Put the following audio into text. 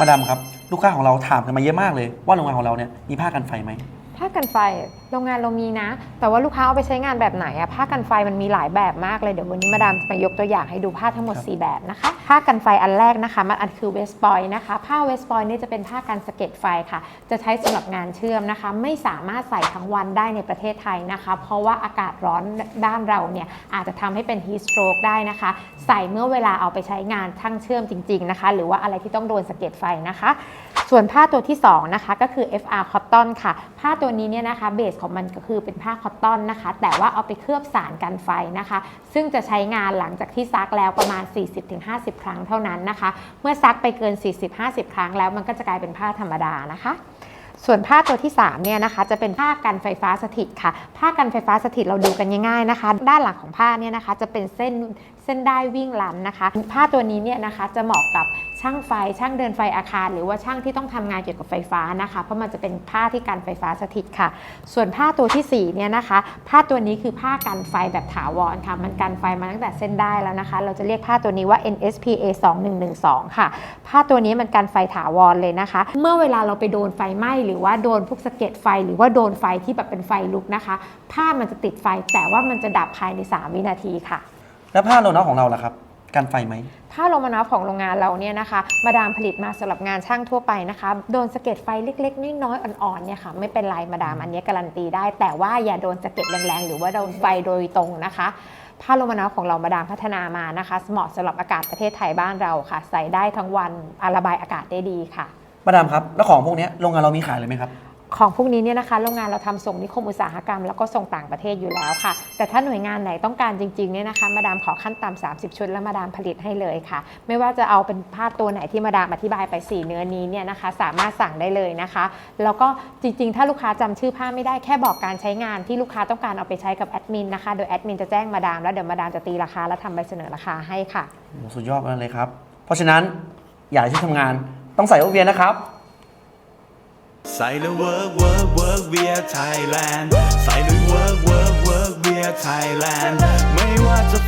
มาดามครับ ลูกค้าของเราถามกันมาเยอะมากเลยว่าโรงงานของเราเนี่ยมีผ้ากันไฟไหม ผ้ากันไฟโรงงานเรามีนะ แต่ว่าลูกค้าเอาไปใช้งานแบบไหนอะผ้ากันไฟมันมีหลายแบบมากเลยเดี๋ยววันนี้มาดามจะมายกตัวอย่างให้ดูผ้าทั้งหมดครับ4แบบนะคะผ้ากันไฟอันแรกนะคะ มันอันคือเวสปอยนะคะ ผ้าเวสปอยนี่จะเป็นผ้ากันสะเก็ดไฟค่ะ จะใช้สำหรับงานเชื่อมนะคะ ไม่สามารถใส่ทั้งวันได้ในประเทศไทยนะคะ เพราะว่าอากาศร้อนด้านเราเนี่ยอาจจะทำให้เป็น heat stroke ได้นะคะ ใส่เมื่อเวลาเอาไปใช้งานช่างเชื่อมจริง ๆนะคะ หรือว่าอะไรที่ต้องโดนสะเก็ดไฟนะคะ ส่วนผ้าตัวที่2นะคะก็คือ FR Cotton ค่ะ ผ้าตัวัวนี้เนี่ยนะคะเบสของมันก็คือเป็นผ้าคอตตอนนะคะ แต่ว่าเอาไปเคลือบสารกันไฟนะคะ ซึ่งจะใช้งานหลังจากที่ซักแล้วประมาณ 40-50 ครั้งเท่านั้นนะคะ เมื่อซักไปเกิน 40-50 ครั้งแล้วมันก็จะกลายเป็นผ้าธรรมดานะคะส่วนผ้าตัวที่3เนี่ยนะคะจะเป็นผ้ากันไฟฟ้าสถิตค่ะ ผ้ากันไฟฟ้าสถิตเราดูกันง่ายๆนะคะ ด้านหลังของผ้าเนี่ยนะคะจะเป็นเส้นเส้นได้วิ่งลันนะคะ ผ้าตัวนี้เนี่ยนะคะจะเหมาะกับ ช่างไฟช่างเดินไฟอาคาร หรือว่าช่างที่ต้องทำงานเกี่ยวกับไฟฟ้านะคะ เพราะมันจะเป็นผ้าที่กันไฟฟ้าสถิตค่ะ ส่วนผ้าตัวที่4เนี่ยนะคะ ผ้าตัวนี้คือผ้ากันไฟแบบถาวรค่ะ มันกันไฟมาตั้งแต่เส้นได้แล้วนะคะ เราจะเรียกผ้าตัวนี้ว่า NSPA 2112 ค่ะ ผ้าตัวนี้มันกันไฟถาวรเลยนะคะ เมื่อเวลาเราไปโดนไฟไหม้หรือว่าโดนพวกสะเก็ดไฟ หรือว่าโดนไฟที่แบบเป็นไฟลุกนะคะ ผ้ามันจะติดไฟแต่ว่ามันจะดับภายใน 3 วินาทีค่ะ แล้วผ้าโลนอของเราล่ะครับ กันไฟไหมผ้าโรมานอฟของโรงงานเราเนี่ยนะคะ มาดามผลิตมาสำหรับงานช่างทั่วไปนะคะ โดนสะเก็ดไฟเล็กๆน้อยๆอ่อนๆเนี่ยค่ะไม่เป็นไรมาดามอันนี้การันตีได้ แต่ว่าอย่าโดนสะเก็ดแรงๆ หรือว่าโดนไฟโดยตรงนะคะผ้าโรมานอฟของเรามาดามพัฒนามานะคะ เหมาะสำหรับอากาศประเทศไทยบ้านเราค่ะ ใส่ได้ทั้งวันอาระบายอากาศได้ดีค่ะ มาดามครับ แล้วของพวกเนี้ยโรงงานเรามีขายเลยไหมครับ ของพวกนี้เนี่ยนะคะโรงงานเราทำส่งนิคมอุตสาหกรรมแล้วก็ส่งต่างประเทศอยู่แล้วค่ะ แต่ถ้าหน่วยงานไหนต้องการจริงๆเนี่ยนะคะมาดามขอขั้นต่ำ30 ชุด แล้วมาดามผลิตให้เลยค่ะ ไม่ว่าจะเอาเป็นผ้าตัวไหนที่มาดามอธิบายไป4เนื้อนี้เนี่ยนะคะ สามารถสั่งได้เลยนะคะ แล้วก็จริงๆ ถ้าลูกค้าจำชื่อผ้าไม่ได้แค่บอกการใช้งานที่ลูกค้าต้องการเอาไปใช้กับแอดมินนะคะโดยแอดมินจะแจ้งมาดามแล้วเดี๋ยวมาดามจะตีราคาและทำใบเสนอราคาให้ค่ะ สุดยอดมากเลยครับ เพราะฉะนั้นอยากให้ชุดทำงานต้องใส่โอเวียนนะครับ ใส่แล้วเวิร์กเวิร์กเวิร์กเวียไทยแลนด์ใส่ลุยเวิร์กเวิร์กเวิร์กเวียไทยแลนด์ไม่ว่าจะ